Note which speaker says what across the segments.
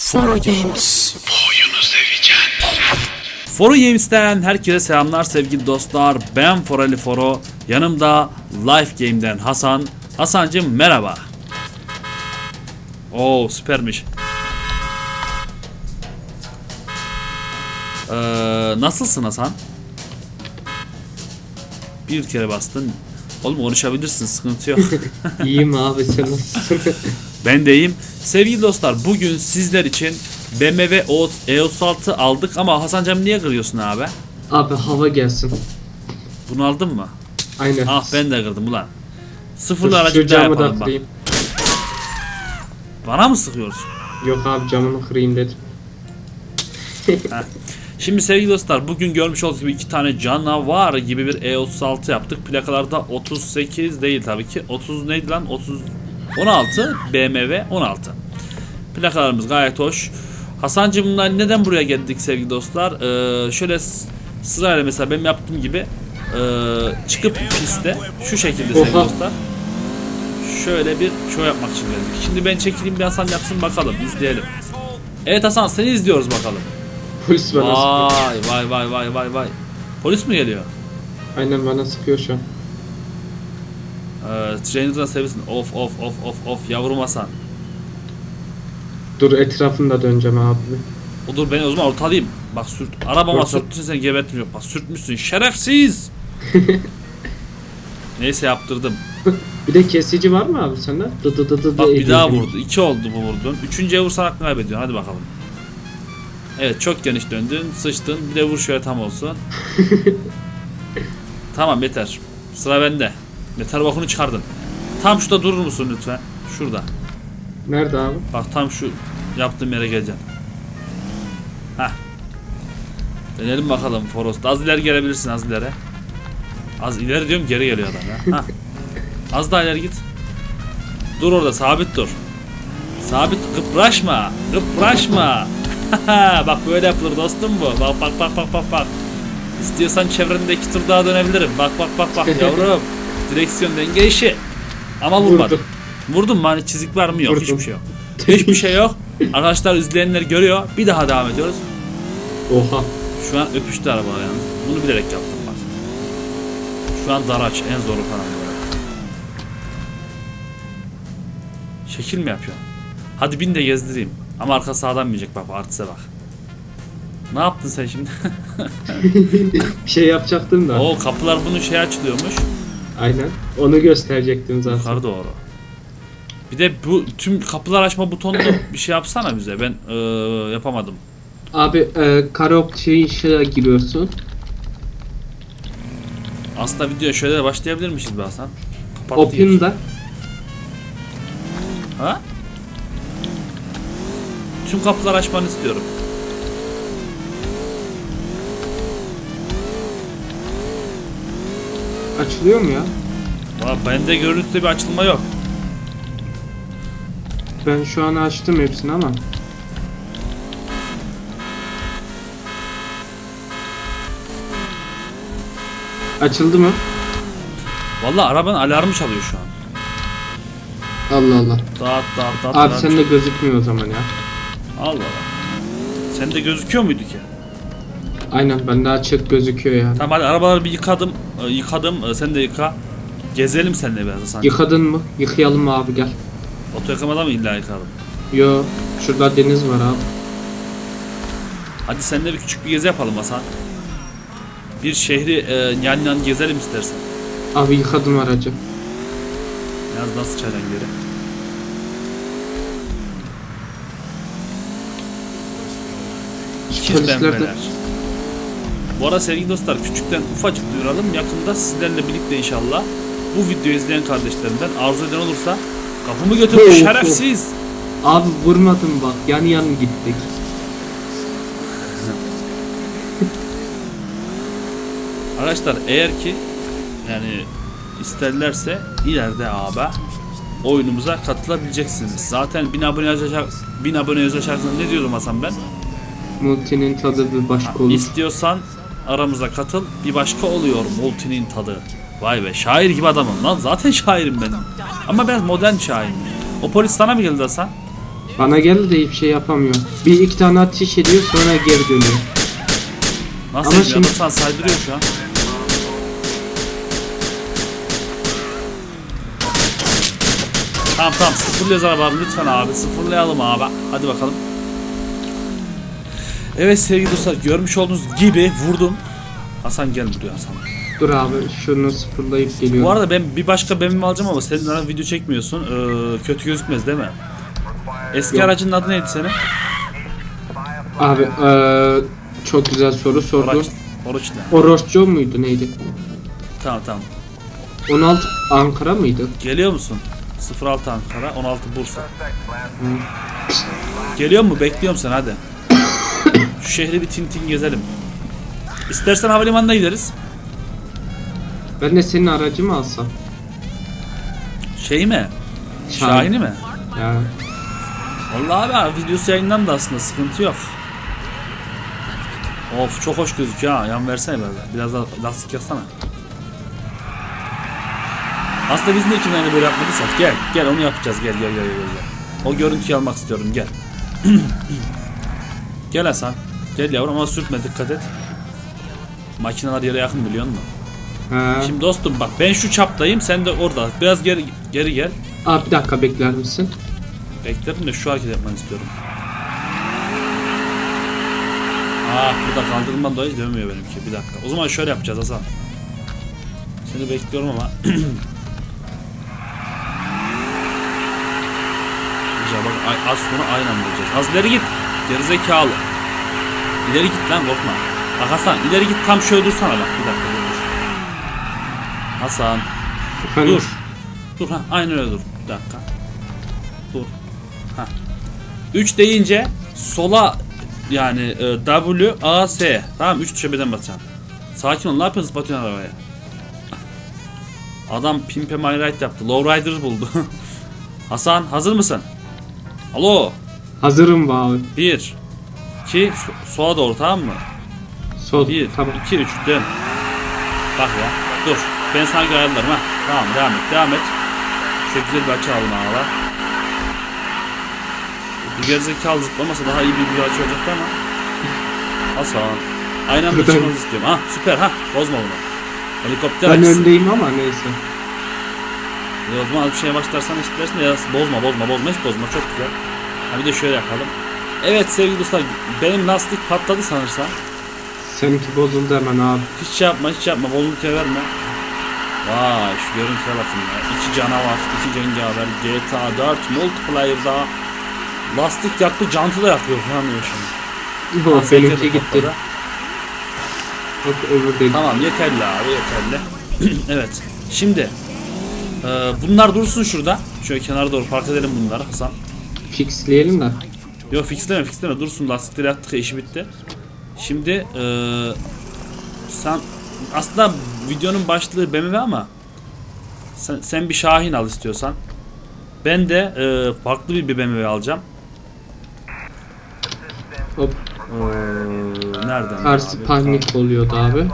Speaker 1: Foro Games.
Speaker 2: Foro Games'ten herkese selamlar sevgili dostlar. Ben Forali Foro. Yanımda Life Game'den Hasan. Hasancım merhaba. Oo süpermiş. Ee, nasılsın Hasan? Bir kere bastın. Oğlum konuşabilirsin sıkıntı yok.
Speaker 3: İyiyim abi sen nasılsın?
Speaker 2: Ben de iyiyim. Sevgili dostlar bugün sizler için BMW E36 aldık ama Hasancım niye kırıyorsun abi?
Speaker 3: abi hava gelsin.
Speaker 2: Bunu aldın mı?
Speaker 3: Aynen.
Speaker 2: Ah ben de kırdım ulan.
Speaker 3: Dur,
Speaker 2: Sıfırla
Speaker 3: şu
Speaker 2: aracı daha
Speaker 3: camı da
Speaker 2: yapalım bak.
Speaker 3: kırayım.
Speaker 2: Bana mı sıkıyorsun?
Speaker 3: Yok abi camını kırayım dedim.
Speaker 2: Şimdi sevgili dostlar bugün görmüş olduğunuz gibi iki tane canavar gibi bir E36 yaptık. Plakalarda 38 değil tabii ki. 30 neydi lan? 30 16 BMW 16. Plakalarımız gayet hoş. Hasancığım bunlar neden buraya geldik sevgili dostlar? Ee, şöyle sırayla mesela benim yaptığım gibi ee, çıkıp piste şu şekilde sevgili
Speaker 3: Oha.
Speaker 2: dostlar. Şöyle bir show yapmak için geldik. Şimdi ben çekileyim bir Hasan yapsın bakalım izleyelim. Evet Hasan seni izliyoruz bakalım.
Speaker 3: Polis bana sıkıyor.
Speaker 2: Vay vay vay vay vay vay. Polis mi geliyor?
Speaker 3: Aynen bana sıkıyor şu an.
Speaker 2: Ee, trainer'dan sevesin. Of of of of of yavrum Hasan.
Speaker 3: Dur etrafında döneceğim abi.
Speaker 2: O dur beni o zaman ortalayayım. Bak sürt. Arabama
Speaker 3: Orta-
Speaker 2: sürttün sen geberttim yok. Bak sürtmüşsün şerefsiz. Neyse yaptırdım.
Speaker 3: Bir de kesici var mı abi sende? Dı dı dı dı
Speaker 2: Bak bir daha vurdu. İki oldu bu vurdun. Üçüncüye vursan hakkını kaybediyorsun. Hadi bakalım. Evet çok geniş döndün. Sıçtın. Bir de vur şöyle tam olsun. tamam yeter. Sıra bende. Metal bakını çıkardın. Tam şurada durur musun lütfen? Şurada.
Speaker 3: Nerede abi?
Speaker 2: Bak tam şu yaptığım yere geleceğim. Heh. Denelim bakalım Forest. Az ileri gelebilirsin az ileri. Az ileri diyorum geri geliyor adam ya. Heh. Az daha ileri git. Dur orada sabit dur. Sabit kıpraşma. Kıpraşma. bak böyle yapılır dostum bu. Bak bak bak bak bak bak. İstiyorsan çevrende iki tur daha dönebilirim. Bak bak bak bak yavrum. Direksiyon denge işi. Ama vurmadım.
Speaker 3: Vurdum.
Speaker 2: Vurdun mu? Hani çizik var mı? Yok.
Speaker 3: Vurdum.
Speaker 2: Hiçbir şey yok. Hiçbir şey yok. Arkadaşlar izleyenler görüyor. Bir daha devam ediyoruz.
Speaker 3: Oha.
Speaker 2: Şu an öpüştü araba yalnız. Bunu bilerek yaptım bak. Şu an dar aç. En zoru falan. Şekil mi yapıyor? Hadi bin de gezdireyim. Ama arka sağdan binecek bak artise bak. Ne yaptın sen şimdi?
Speaker 3: Bir şey yapacaktım da.
Speaker 2: o kapılar bunun şey açılıyormuş.
Speaker 3: Aynen. Onu gösterecektim zaten.
Speaker 2: Yukarı doğru. Bir de bu tüm kapılar açma butonunu bir şey yapsana bize. Ben eee, yapamadım.
Speaker 3: Abi e, şey işe giriyorsun.
Speaker 2: Aslında video şöyle başlayabilirmişiz be Hasan.
Speaker 3: Open'da
Speaker 2: Ha? Tüm kapılar açmanı istiyorum.
Speaker 3: Açılıyor mu ya?
Speaker 2: Valla bende görüntüde bir açılma yok.
Speaker 3: Ben şu an açtım hepsini ama. Açıldı mı?
Speaker 2: Valla arabanın alarmı çalıyor şu an.
Speaker 3: Allah Allah.
Speaker 2: Dağıt dağıt dağıt.
Speaker 3: Abi
Speaker 2: dağıt.
Speaker 3: sende gözükmüyor o zaman ya.
Speaker 2: Allah Allah. Sende gözüküyor muydu ki?
Speaker 3: Aynen bende açık gözüküyor yani.
Speaker 2: Tamam hadi arabaları bir yıkadım. Ee, yıkadım. Ee, sen de yıka. Gezelim seninle biraz Hasan.
Speaker 3: Yıkadın mı? Yıkayalım mı abi gel.
Speaker 2: Oto yıkamada mı illa yıkalım?
Speaker 3: Yo şurada deniz var abi.
Speaker 2: Hadi seninle bir küçük bir gezi yapalım Hasan. Bir şehri e, yan yan gezelim istersen.
Speaker 3: Abi yıkadım aracı.
Speaker 2: Yalnız nasıl çaydan geri?
Speaker 3: De-
Speaker 2: pembeler. Bu arada sevgili dostlar küçükten ufacık duyuralım. Yakında sizlerle birlikte inşallah bu videoyu izleyen kardeşlerimden arzu eden olursa kapımı götürdü
Speaker 3: oh.
Speaker 2: şerefsiz.
Speaker 3: Abi vurmadım bak yan yan gittik.
Speaker 2: Arkadaşlar eğer ki yani isterlerse ileride abi oyunumuza katılabileceksiniz. Zaten 1000 abone yazacak 1000 abone yazacaksanız ne diyordum Hasan ben?
Speaker 3: Multinin tadı bir başka olur.
Speaker 2: İstiyorsan aramıza katıl bir başka oluyor Multi'nin tadı. Vay be şair gibi adamım lan zaten şairim benim. Ama ben modern şairim. O polis sana mı geldi Hasan?
Speaker 3: Bana geldi de hiçbir şey yapamıyor. Bir iki tane ateş ediyor sonra geri dönüyor.
Speaker 2: Nasıl
Speaker 3: Ama şimdi-
Speaker 2: şimdi... saydırıyor şu an. Tamam tamam sıfırlıyoruz arabanı lütfen abi sıfırlayalım abi hadi bakalım. Evet sevgili dostlar görmüş olduğunuz gibi vurdum. Hasan gel buraya Hasan.
Speaker 3: Dur abi şunu sıfırlayıp geliyorum.
Speaker 2: Bu arada ben bir başka BMW'mi alacağım ama senin ara video çekmiyorsun. Ee, kötü gözükmez değil mi? Eski
Speaker 3: Yok.
Speaker 2: aracın adı neydi senin?
Speaker 3: Abi eee, çok güzel soru sordun.
Speaker 2: Oruç. Oruç ne?
Speaker 3: Orosco muydu neydi?
Speaker 2: Tamam tamam.
Speaker 3: 16 Ankara mıydı?
Speaker 2: Geliyor musun? 06 Ankara, 16 Bursa. Geliyor mu? Bekliyorum sen hadi. Şu şehri bir tintin gezelim. İstersen havalimanına gideriz.
Speaker 3: Ben de senin aracı mı alsam?
Speaker 2: Şey mi?
Speaker 3: Şahin.
Speaker 2: Şahin'i mi?
Speaker 3: Ya
Speaker 2: Vallahi abi videosu yayınlandı aslında sıkıntı yok. Of çok hoş gözüküyor ha. Yan versene biraz daha. Biraz daha lastik yaksana. Aslında biz niye kimlerle böyle yapmadıysak gel gel onu yapacağız gel gel gel gel gel. O görüntüyü almak istiyorum gel. gel Hasan. Gel yavrum ama sürtme dikkat et. Makineler yere yakın biliyor musun?
Speaker 3: ha.
Speaker 2: Şimdi dostum bak ben şu çaptayım sen de orada. Biraz geri geri gel.
Speaker 3: Abi bir dakika bekler misin?
Speaker 2: Beklerim de şu hareket yapmanı istiyorum. Aa burada kaldırımdan dolayı dönmüyor benimki. Bir dakika. O zaman şöyle yapacağız Hasan. Seni bekliyorum ama. Güzel bak az sonra aynı anda olacağız. Az ileri git. Gerizekalı. İleri git lan korkma. Bak Hasan ileri git tam şöyle dursana bak. Bir dakika dur. Hasan
Speaker 3: Efendim?
Speaker 2: dur. Dur ha aynen öyle dur. Bir dakika. Dur. Ha. 3 deyince sola yani e, W A S. Tamam 3 tuşa birden basacaksın. Sakin ol. Ne yapıyorsun? Batıyorsun arabaya. Adam Pimpe My Ride yaptı. Lowrider buldu. Hasan hazır mısın? Alo.
Speaker 3: Hazırım abi.
Speaker 2: 1 2 sola doğru tamam mı?
Speaker 3: Sol.
Speaker 2: 1
Speaker 3: Tamam.
Speaker 2: 2 3 dön. Bak ya. Dur. Ben sana göre ayarlarım ha. Tamam devam et. Devam et. Şöyle güzel bir açı alalım ağlar. Bu gerizekalı zıplamasa daha iyi bir açı olacaktı ama. Hasan. Aynı anda çıkmanızı istiyorum. Ha süper ha. Bozma bunu. Helikopter
Speaker 3: Ben
Speaker 2: açısı.
Speaker 3: öndeyim ama neyse.
Speaker 2: E o zaman bir şeye başlarsan işlersin ya bozma bozma bozma hiç bozma çok güzel. Ha bir de şöyle yapalım. Evet sevgili dostlar benim lastik patladı sanırsam.
Speaker 3: Seninki bozuldu hemen abi.
Speaker 2: Hiç şey yapma hiç yapma bozuntuya verme. Vay şu görüntüye bakın ya. İki canavar, iki cengaver, GTA 4 multiplayer'da lastik yaktı, jantı da yakıyor falan diyor şimdi.
Speaker 3: Bu
Speaker 2: de
Speaker 3: benimki gitti.
Speaker 2: patladı.
Speaker 3: Bak öbür değil.
Speaker 2: Tamam yeterli abi yeterli. evet şimdi e, bunlar dursun şurada. Şöyle kenara doğru park edelim bunları Hasan.
Speaker 3: Fixleyelim de.
Speaker 2: Yok fixleme fixleme dursun lastikleri yaktık işi bitti. Şimdi eee sen aslında videonun başlığı BMW ama sen, sen bir Şahin al istiyorsan. Ben de eee, farklı bir BMW alacağım.
Speaker 3: Hop.
Speaker 2: Eee, nereden?
Speaker 3: Tersi
Speaker 2: abi?
Speaker 3: panik oluyordu abi.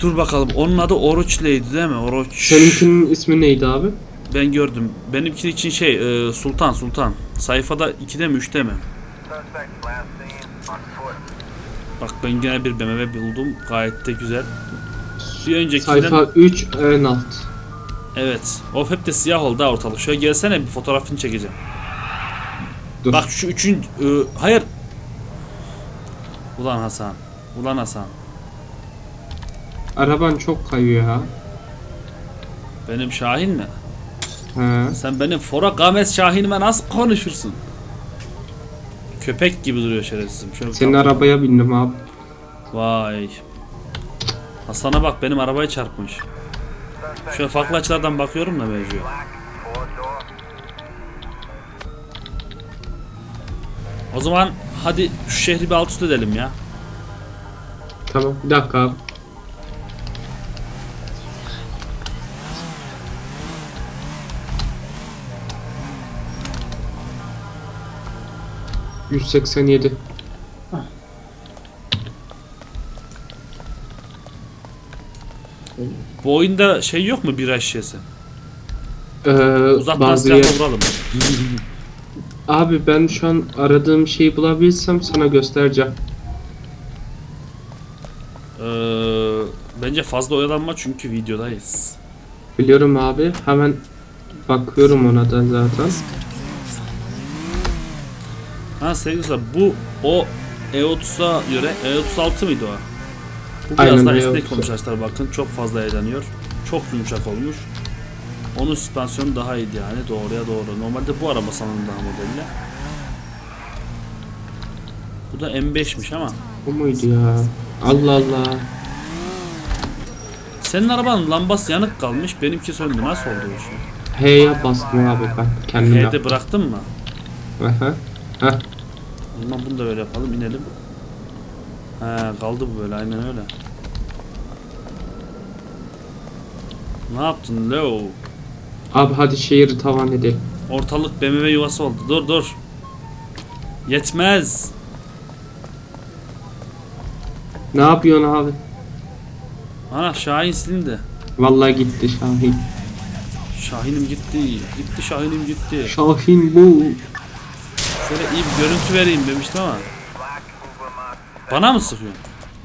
Speaker 2: Dur bakalım. Onun adı Oruçleydi değil mi? Oruç.
Speaker 3: Seninkinin ismi neydi abi?
Speaker 2: Ben gördüm. Benimki için şey eee, Sultan Sultan. Sayfada 2'de mi 3'te mi? Bak ben gene bir BMW buldum. Gayet de güzel. Bir öncekinden
Speaker 3: Sayfa 3 ön alt.
Speaker 2: evet. Of hep de siyah oldu ha ortalık. Şöyle gelsene bir fotoğrafını çekeceğim.
Speaker 3: Dur.
Speaker 2: Bak şu üçün e, hayır. Ulan Hasan. Ulan Hasan.
Speaker 3: Araban çok kayıyor ha.
Speaker 2: Benim Şahin mi?
Speaker 3: He.
Speaker 2: Sen benim Fora Games Şahin'ime nasıl konuşursun? Köpek gibi duruyor şerefsizim. Şöyle bir
Speaker 3: Senin
Speaker 2: tam-
Speaker 3: arabaya bindim abi.
Speaker 2: Vay. Hasan'a bak benim arabayı çarpmış. Şöyle farklı açılardan bakıyorum da mevzuya. O zaman hadi şu şehri bir alt üst edelim ya.
Speaker 3: Tamam bir dakika abi. Yüz seksen yedi.
Speaker 2: Bu oyunda şey yok mu bir şişesi?
Speaker 3: Ee,
Speaker 2: Uzaktan silahla
Speaker 3: yer,
Speaker 2: vuralım.
Speaker 3: Abi ben şu an aradığım şeyi bulabilirsem sana göstereceğim.
Speaker 2: Ee, bence fazla oyalanma çünkü videodayız.
Speaker 3: Biliyorum abi. Hemen bakıyorum ona da zaten.
Speaker 2: Ha sevgili dostlar bu o E30'a göre E36 mıydı o? Bu biraz
Speaker 3: Aynen,
Speaker 2: daha
Speaker 3: E30.
Speaker 2: esnek olmuş arkadaşlar bakın çok fazla eğleniyor. Çok yumuşak olmuş. Onun süspansiyonu daha iyiydi yani doğruya doğru. Normalde bu araba sanırım daha modelli. Bu da M5'miş ama.
Speaker 3: O muydu ya? Allah Allah.
Speaker 2: Senin arabanın lambası yanık kalmış benimki söndü nasıl oldu bu şey?
Speaker 3: H'ye bastım abi ben kendim
Speaker 2: H'de
Speaker 3: yaptım.
Speaker 2: bıraktın mı?
Speaker 3: Aha. Heh.
Speaker 2: O zaman bunu da böyle yapalım inelim. He kaldı bu böyle aynen öyle. Ne yaptın Leo?
Speaker 3: Abi hadi şehri tavan edelim.
Speaker 2: Ortalık BMW yuvası oldu. Dur dur. Yetmez.
Speaker 3: Ne yapıyorsun abi?
Speaker 2: Ana Şahin silindi.
Speaker 3: Vallahi gitti Şahin.
Speaker 2: Şahin'im gitti. Gitti Şahin'im gitti.
Speaker 3: Şahin bu.
Speaker 2: Şöyle iyi bir görüntü vereyim demiştim ama. Bana mı sıkıyorsun?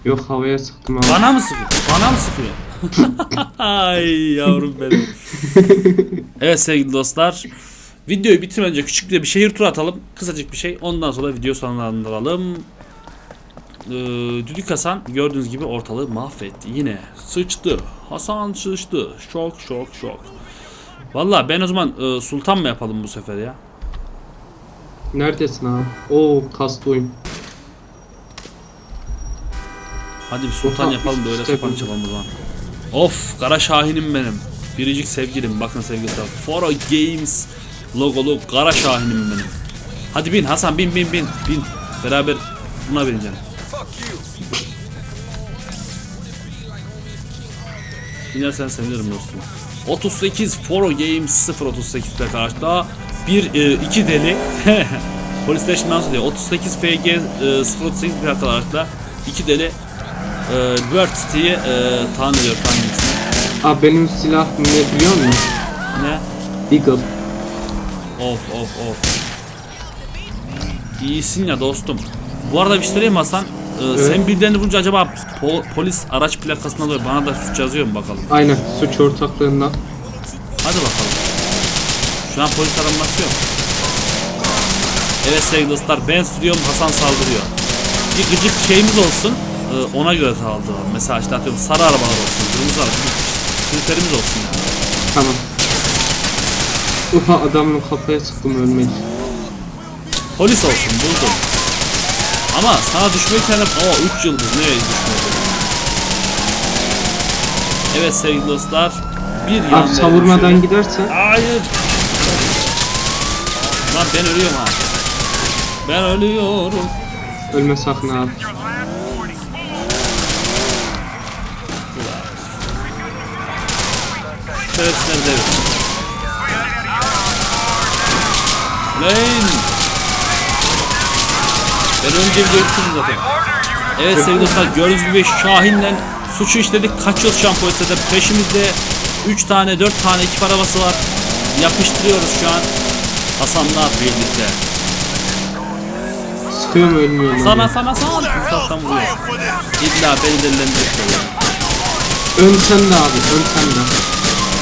Speaker 3: Yok havaya sıktım abi.
Speaker 2: Bana mı sıkıyorsun? Bana mı sıkıyorsun? Ay yavrum benim. evet sevgili dostlar. Videoyu bitirmeden önce küçük bir şehir turu atalım. Kısacık bir şey. Ondan sonra video sonlandıralım. Ee, Düdük Hasan gördüğünüz gibi ortalığı mahvetti. Yine sıçtı. Hasan sıçtı. Şok şok şok. Valla ben o zaman e, sultan mı yapalım bu sefer ya?
Speaker 3: Neredesin abi? Oo kastı oyun.
Speaker 2: Hadi bir sultan yapalım da öyle
Speaker 3: işte
Speaker 2: sultan
Speaker 3: bu.
Speaker 2: yapalım o zaman. Of kara şahinim benim. Biricik sevgilim bakın sevgili. Foro Games logolu kara şahinim benim. Hadi bin Hasan bin bin bin bin. Beraber buna bineceğim. Binersen sevinirim dostum. 38 Foro Games 038 plaka araçta bir e, iki deli polisleşmeden sonra diyor 38 FG e, 038 plaka araçta iki deli e, Bird City'yi e, tahan ediyor tahminimiz.
Speaker 3: Abi benim silah ne biliyor musun?
Speaker 2: Ne?
Speaker 3: Deagle.
Speaker 2: Of of of. İyisin ya dostum. Bu arada bir şey söyleyeyim Hasan. Ee,
Speaker 3: Evet.
Speaker 2: Sen birilerini vurunca acaba po- polis araç plakasına alıyor. Bana da suç yazıyor mu bakalım.
Speaker 3: Aynen suç ortaklığından.
Speaker 2: Hadi bakalım. Şu an polis aranması yok. Evet sevgili dostlar ben sürüyorum Hasan saldırıyor. Bir gıcık şeyimiz olsun. ee, ona göre saldıralım. Mesela işte atıyorum sarı arabalar olsun. Kırmızı arabalar. Kriterimiz olsun yani.
Speaker 3: Tamam. Ufa adamın kafaya sıktım ölmedi.
Speaker 2: Polis olsun buldum. Ama sana düşmeyi kendim... Oo 3 yıldız nereye düşmedi? Evet sevgili dostlar. Bir yan
Speaker 3: Abi savurmadan gidersen.
Speaker 2: Hayır. Lan ben ölüyorum ha. Ben ölüyorum.
Speaker 3: ölme sakın abi.
Speaker 2: Şerefsizler devir. Lan. Ben önce bir görüşürüz zaten. Evet sevgili dostlar gördüğünüz gibi Şahin'le suçu işledik. Şu an polisede. Peşimizde 3 tane 4 tane ekip arabası var. Yapıştırıyoruz şu an. Hasan'la birlikte.
Speaker 3: Sıkıyor mu ölmüyor mu?
Speaker 2: Sana sana sana taraftan vuruyor. İlla beni delilendirip böyle.
Speaker 3: Ön sen de abi ön sen de.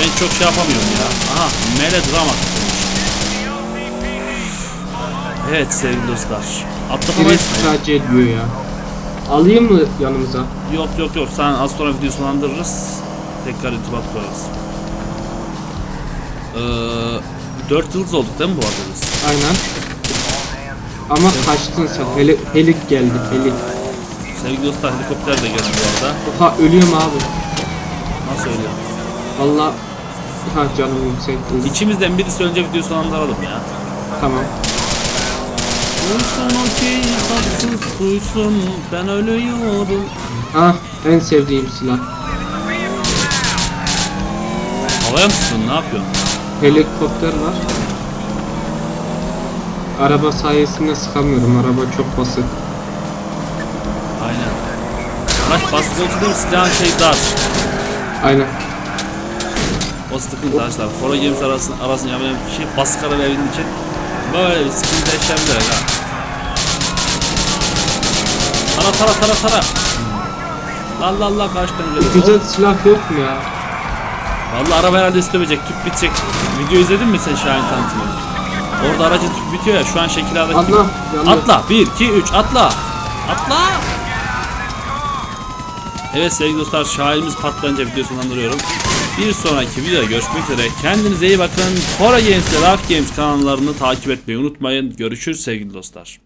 Speaker 2: Ben çok şey yapamıyorum ya. Aha melodrama tutulmuş. Evet sevgili dostlar. Atlamayız mı?
Speaker 3: sadece ediyor ya. Alayım mı yanımıza?
Speaker 2: Yok yok yok. Sen az sonra videoyu sonlandırırız. Tekrar irtibat kurarız. Ee, 4 yıldız olduk değil mi bu arada biz?
Speaker 3: Aynen. Ama kaçtın sen. Heli, helik geldi helik.
Speaker 2: Sevgili dostlar helikopter de geldi bu arada.
Speaker 3: Oha ölüyorum abi.
Speaker 2: Nasıl öyle?
Speaker 3: Valla Ha canım yükseltti.
Speaker 2: İçimizden birisi önce videoyu sonlandıralım ya.
Speaker 3: Tamam.
Speaker 2: Duysun o ki tatsız duysun ben ölüyorum.
Speaker 3: Ah en sevdiğim silah.
Speaker 2: Havaya mısın ne yapıyorsun?
Speaker 3: Helikopter var. Araba sayesinde sıkamıyorum. Araba çok basit.
Speaker 2: Aynen. Araç değil mi? Silahın şey dar.
Speaker 3: Aynen.
Speaker 2: O sıkıntı arkadaşlar. Foro Games arasını, arasını yapabilen kişi baskı ara verdiğin için Böyle bir sıkıntı yaşayabiliriz ha. Tara tara tara tara. Allah Allah kaçtan geliyor.
Speaker 3: Güzel silah yok mu ya?
Speaker 2: Vallahi araba herhalde üstümeyecek. Tüp bitecek. Video izledin mi sen Şahin tanıtımını? Orada aracın tüp bitiyor ya. Şu an şekil A'daki
Speaker 3: Atla. yanıyor.
Speaker 2: Atla. 1, 2, 3 atla. Atla. Evet sevgili dostlar Şahinimiz patlayınca videoyu sonlandırıyorum. Bir sonraki videoda görüşmek üzere. Kendinize iyi bakın. Fora Games ve Rough Games kanallarını takip etmeyi unutmayın. Görüşürüz sevgili dostlar.